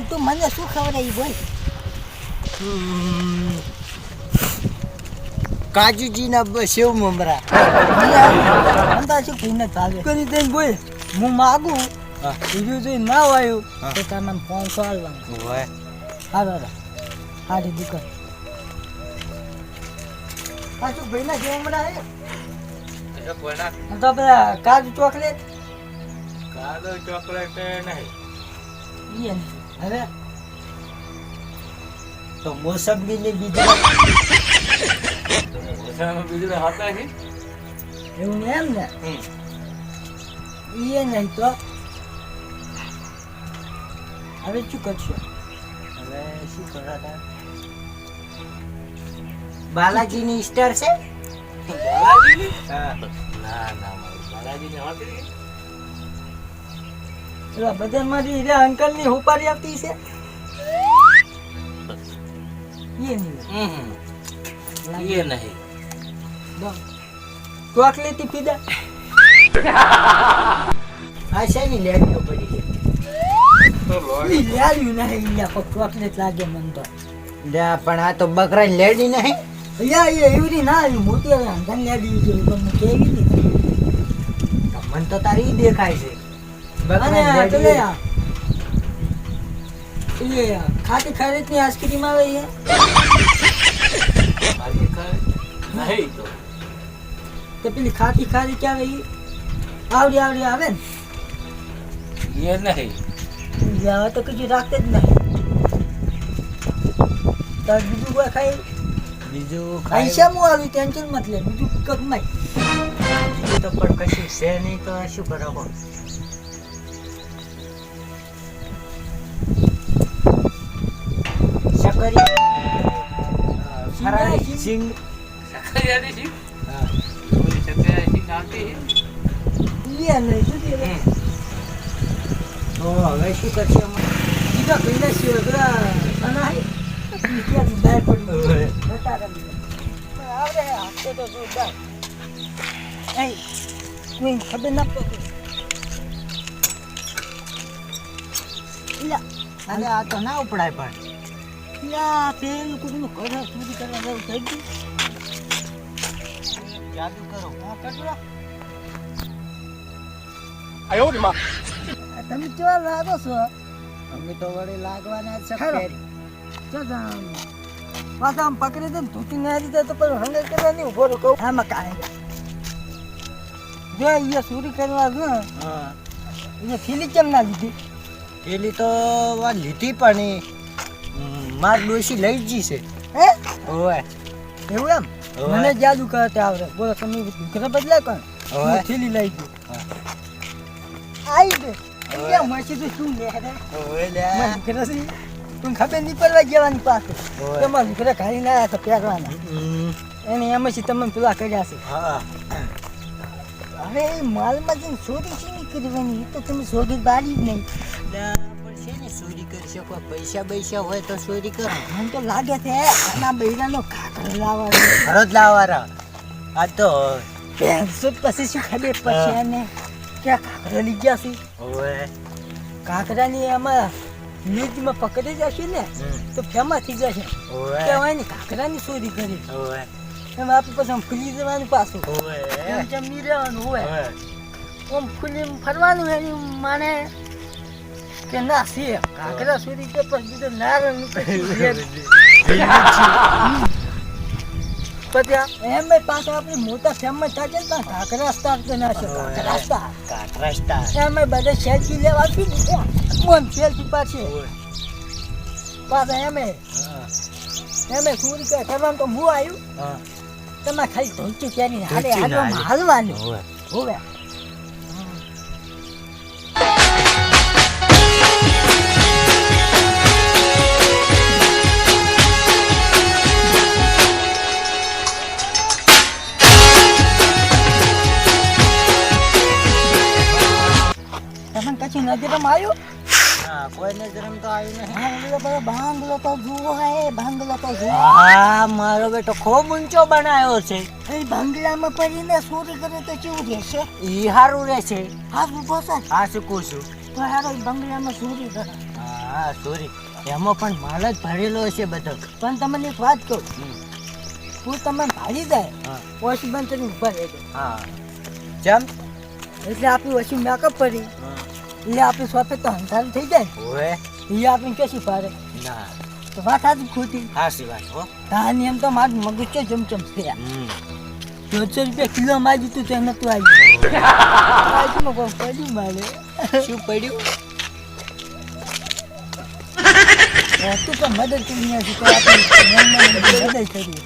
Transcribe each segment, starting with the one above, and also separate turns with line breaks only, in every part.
તું મને શું ખબર એ બોલ.
કાજુજીના બ- સેવ મમરા.
અંદાજ શું પીને ભાવે.
કરી દઈને બોલ.
હું માગું. બીજું જો ના વાયું. તો તમે પાંચસો હાલવાનું
હા
હાલો હારી દુકાન પાછું ભાઈના જેવા હમણાં હે તો પેલા કાજુ ચોકલેટ.
કાજુ ચોકલેટ નહીં.
હવે
તો મોસંબી ને બીજું
બીજું હતા છે
એવું ને એમ ને? એ નહીં તો. હવે શું કરશો?
હવે શું કરાતા બાલાજીની સ્ટાર છે?
બાલાજીની?
હા.
ના ના બાલાજી ની હોતી
પેલા બજારમાંથી હીરા અંકલની હુપારી આપતી છે ઈ નહીં.
એ નહીં.
ચોકલેટી પીધા.
આ શેની લેડીઓ પડી છે.
તો લોહી
ઈ નહીં લ્યા, ચોકલેટ લાગે મને તો.
લ્યા, પણ આ તો બકરાની લેડી નહીં.
યા એ એવડી ના મોટી અંધન લેડી જેવી તમને કેવી નહીં
મન તો તારી દેખાય છે.
ખાટી ખારીની આઈસ્ક્રીમ આવે છે.
નહીં તો.
તો પેલી ખાટી ખારી કે આવે ઈ? આવડી આવડી આવે ને.
એ નહીં.
હવે તો કશું રાખતે જ નહીં. તાર બીજું કોઈ ખાઈ
બીજું
પૈસા હું આવી ટેન્શન મત લે. બીજું કમાય
તો પણ કશું છે નહીં તો શું કરો ફરાળી સિંગ
સખરિયાની શીખ
હા
સખરિયાની શીખ આવતી છે
નહીં શું છે
તો હવે. શું કરશે અમે?
કઈના બહાર પડી જોરદાર કોઈ ખબર ના પડે. લા,
અને આ તો ના ઉપડાય પણ.
લા, પેલું કોકનું ઘર ચોરી કરવા જવું થઈ ગયું.
જાદુ કરો
હા, તમે કેવા લાગો છો?
અમે તો વળી લાગવાના જ છે
ખરો. ચાલ જામ. પાછા આમ પકડી દે ને તૂટી ના દીધા તો પછી હંગે કરવા નહીં ઊભો રહો કહું. આમાં કાંઈ જો એ સુરી કરવા ગયો
હા.
એને થેલી કેમ ના લીધી?
પેલી તો વા લીધી પણ એ. માર ડોશી લઈ જ છે
હે?
ઓવે
એવું એમ? મને જાદુ કરતે આવડે. બોલો તમે ઘરે બદલાય કોણ?
ઓવે.
થેલી લઈ ગઈ. આઈ દે
ઓવે.
મસી તો શું લે? રે
ઓવે લે.
મને ઘરે સી તું ખબર નહીં પડવા જવાની પાસે. તમારે ઘરે ખાલી ના આવ્યા તો પહેરવાના. એને એમ જ તમે પેલા કર્યા છે.
હા.
હવે એ માલમાં જઈને શોધી છે નહીં કરવાની એ તો તમે શોધી બારી જ નહીં.
ચોરી કરી શકો પૈસા પૈસા હોય તો ચોરી કરો.
મને તો લાગે છે આના બૈરાનો કાકરો લાવવાનો.
ઘરો જ લાવવાના. આ તો
પેન્સો પછી શું ખબર પછી એને? ક્યાં કાકરો લઈ ગયા છે?
ઓવે.
કાકરાની આમાં ન્યૂઝમાં પકડી જશે ને તો ફેમા થઈ જશે. કહેવાય ને કાકરાની ચોરી કરી. એમ આપણે પછી ફૂલી જવાનું પાછું. એમ જમી રહેવાનું હોય ઓમ ફૂલી ફરવાનું એની માને. કે ના છે કાકરા સુધી કે પછી બીજો નારણ પછી એમ પાછા આપણે મોટા ફેમસ થાય છે ને કાકરા સ્ટાર તો ના છે કાકરા સ્ટાર
કાટરા સ્ટાર
એમ બધા સેલ્ફી લેવા આપી દીધા સેલ્ફી પાછી પાછા એમે એમે ચોરી કરવાનું તો હું આવ્યું તમે ખાલી ધોતી ત્યાંની
ના
હાલવાની હોવે તમને કશું નજરમાં આવ્યું
હા કોઈ નજરમ તો આવ્યું નહીં.
બાંગલો તો તો જુઓ હે બાંગલો તો જુઓ.
હા મારો બેટો ખૂબ ઊંચો બનાવ્યો છે.
એ બાંગલામાં પડીને ચોરી કરે તો કેવું રહેશે?
ઈ હારું રહેશે.
છે
હા શું કહું છું?
તો હારો બંગલામાં ચોરી કરે.
હા હા સોરી. એમાં પણ માલ જ ભરેલો હશે બધો.
પણ તમને એક વાત કહું. હું તમને ભાડી જાય
હા.
ઓછી બંધ કરીને ઊભા રહેજો.
હા. ચમ
એટલે આપણી ઓછી મેકઅપ કરી એટલે આપણે શોપે તો હંસારું થઈ જાય.
ઓએ
એ આપણે કેસી પાડે.
ના.
તો વાત આજ ખોટી.
હાસી વાત હો.
તાની એમ તો મારું મગજ છે ચમચમ
હમ.
દોઢસો રૂપિયા કિલો માજી તું તો નતું આવી આજુમાં કોઈ પડ્યું મારે?
શું પડ્યું?
તું તો મદદ કરી નથી તો આપણે મદદ કરી.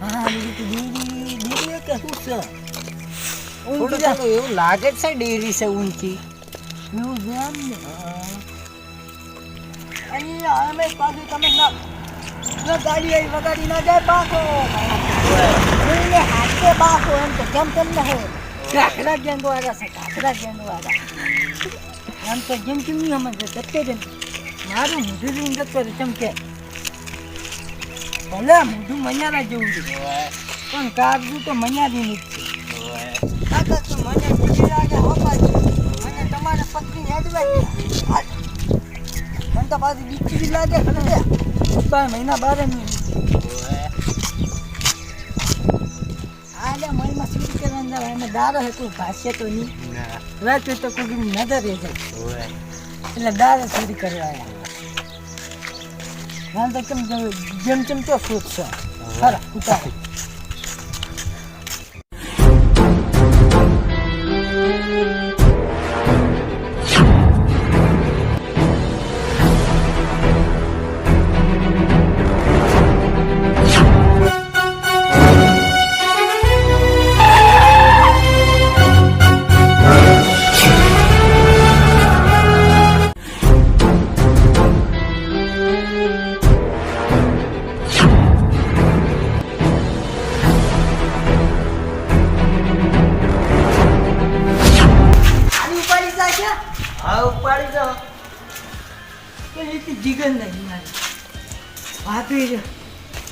હા બીજું દીદી દીદી કે શું છે? ઊંઘ
થોડું
જા.
થોડું એવું લાગે જ છે ડેરી છે ઊંચી
એવું છે એમ ને? અરે અમે પાછું તમે ના ના ગાડી આવી વગાડી ના જાય બાકો એને હાથે બાકો એમ તો કેમ કેમ ન હે. કાકરા ગેંગ વાળા છે કાકરા ગેંગ વાળા એમ તો જેમ કેમ નહીં સમજે જતે જેમ મારું મોઢું જોઈને જતો રહે ચમકે ભલે મોઢું મન્યારા જેવું છે પણ કાગજું તો મન્યારી નથી કાકા તો મને બીજી લાગે હોપા મને તમારા પત્ની મને તો પાછી બીજી બી લાગે ખરે બાર મહિના બારે આલે મહિમાં શૂટ કરવાનું જાય એમાં દારો હે કોઈ ભાષ્ય તો નહીં. રાતે તો કોઈ નજર રહે જાય એટલે દારે ચોરી કરવા આવ્યા. હાલ તો કેમ જેમ ચમચો તો છે. ખરા ઉતાર. જીગર નહીં ભાભી રે.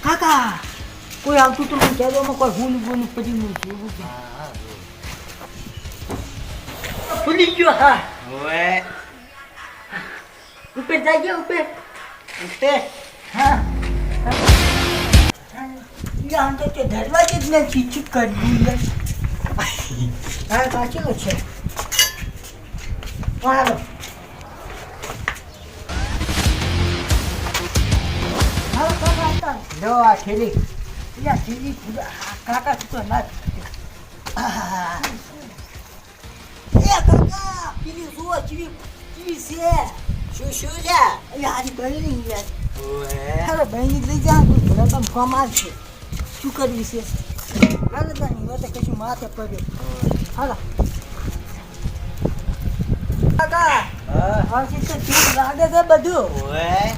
કાકા કોઈ આવતું તો મને કહેવામાં કોઈ હું બોલું પછી હું જોવું છે. ભૂલી ગયો હા.
ઓએ
ઉપર જાય ગયા ઉપર.
ઉઠે.
હા. યા તો તે દરવાજે જ નથી ચૂપ કર્યું લે હા સાચું છે. હાલો આવતા
આ ઠેલી
યા કાકા તું ના. એ કાકા પેલી જુઓ ચીવી ચીવી છે.
શું શું છે?
કરી નહીં યાર હાલો બહેની લઈ જા ભલે તમે કામ આવશે. શું કરવી છે? હાલો તાની વાત કશું માથે પડ્યો હાલો. કાકા
હા.
ચૂપ લાગે છે બધું?
ઓએ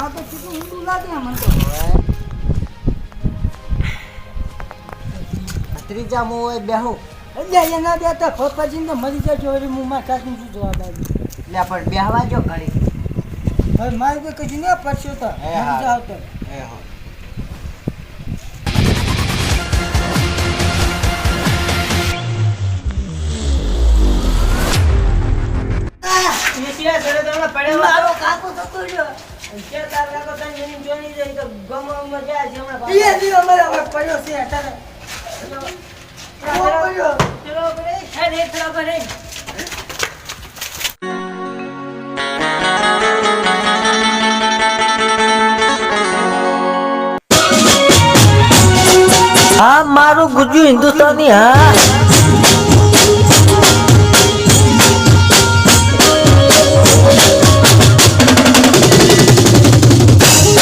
આ તો ચૂકું ઊંડું લાગે મને તો.
ત્રીજા મો હોય બેહું.
એટલે એના દેતા પપ્પાજીને તો મરી જજો હવે હું મારા કાકીને શું જવાબ આપ્યો
એટલે પણ બેહવા જો ઘડી
હવે મારે કોઈ કશું ના પડશે તો
એ
મરી
હા.
જાવ તો.
એ હો.
મારો કાકો તો રહ્યો
હા મારું ગુજુ હિન્દુસ્તાની હા.